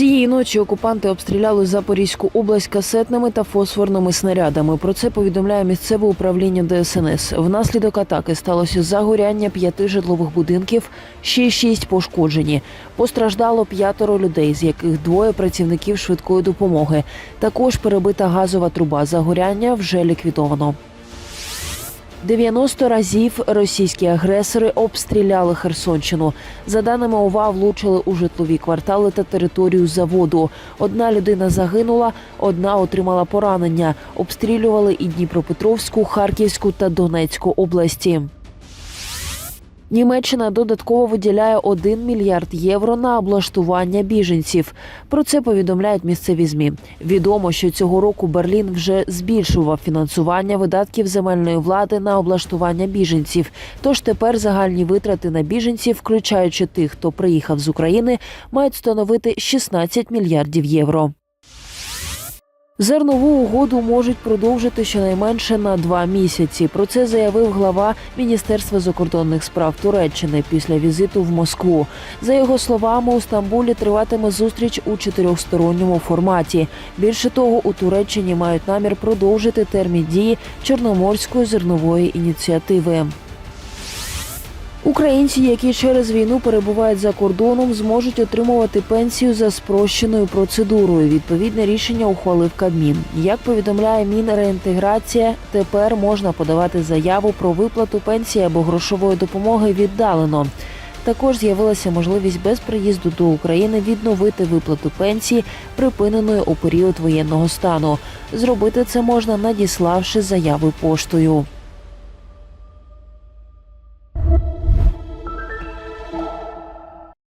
Цієї ночі окупанти обстріляли Запорізьку область касетними та фосфорними снарядами. Про це повідомляє місцеве управління ДСНС. Внаслідок атаки сталося загоряння п'яти житлових будинків, ще шість пошкоджені. Постраждало п'ятеро людей, з яких двоє працівників швидкої допомоги. Також перебита газова труба. Загоряння вже ліквідовано. 90 разів російські агресори обстріляли Херсонщину. За даними ОВА, влучили у житлові квартали та територію заводу. Одна людина загинула, одна отримала поранення. Обстрілювали і Дніпропетровську, Харківську та Донецьку області. Німеччина додатково виділяє 1 мільярд євро на облаштування біженців. Про це повідомляють місцеві змі. Відомо, що цього року Берлін вже збільшував фінансування видатків земельної влади на облаштування біженців. Тож тепер загальні витрати на біженців, включаючи тих, хто приїхав з України, мають становити 16 мільярдів євро. Зернову угоду можуть продовжити щонайменше на два місяці. Про це заявив глава Міністерства закордонних справ Туреччини після візиту в Москву. За його словами, у Стамбулі триватиме зустріч у чотирьохсторонньому форматі. Більше того, у Туреччині мають намір продовжити термін дії Чорноморської зернової ініціативи. Українці, які через війну перебувають за кордоном, зможуть отримувати пенсію за спрощеною процедурою. Відповідне рішення ухвалив Кабмін. Як повідомляє Мінреінтеграція, тепер можна подавати заяву про виплату пенсії або грошової допомоги віддалено. Також з'явилася можливість без приїзду до України відновити виплату пенсії, припиненої у період воєнного стану. Зробити це можна, надіславши заяви поштою.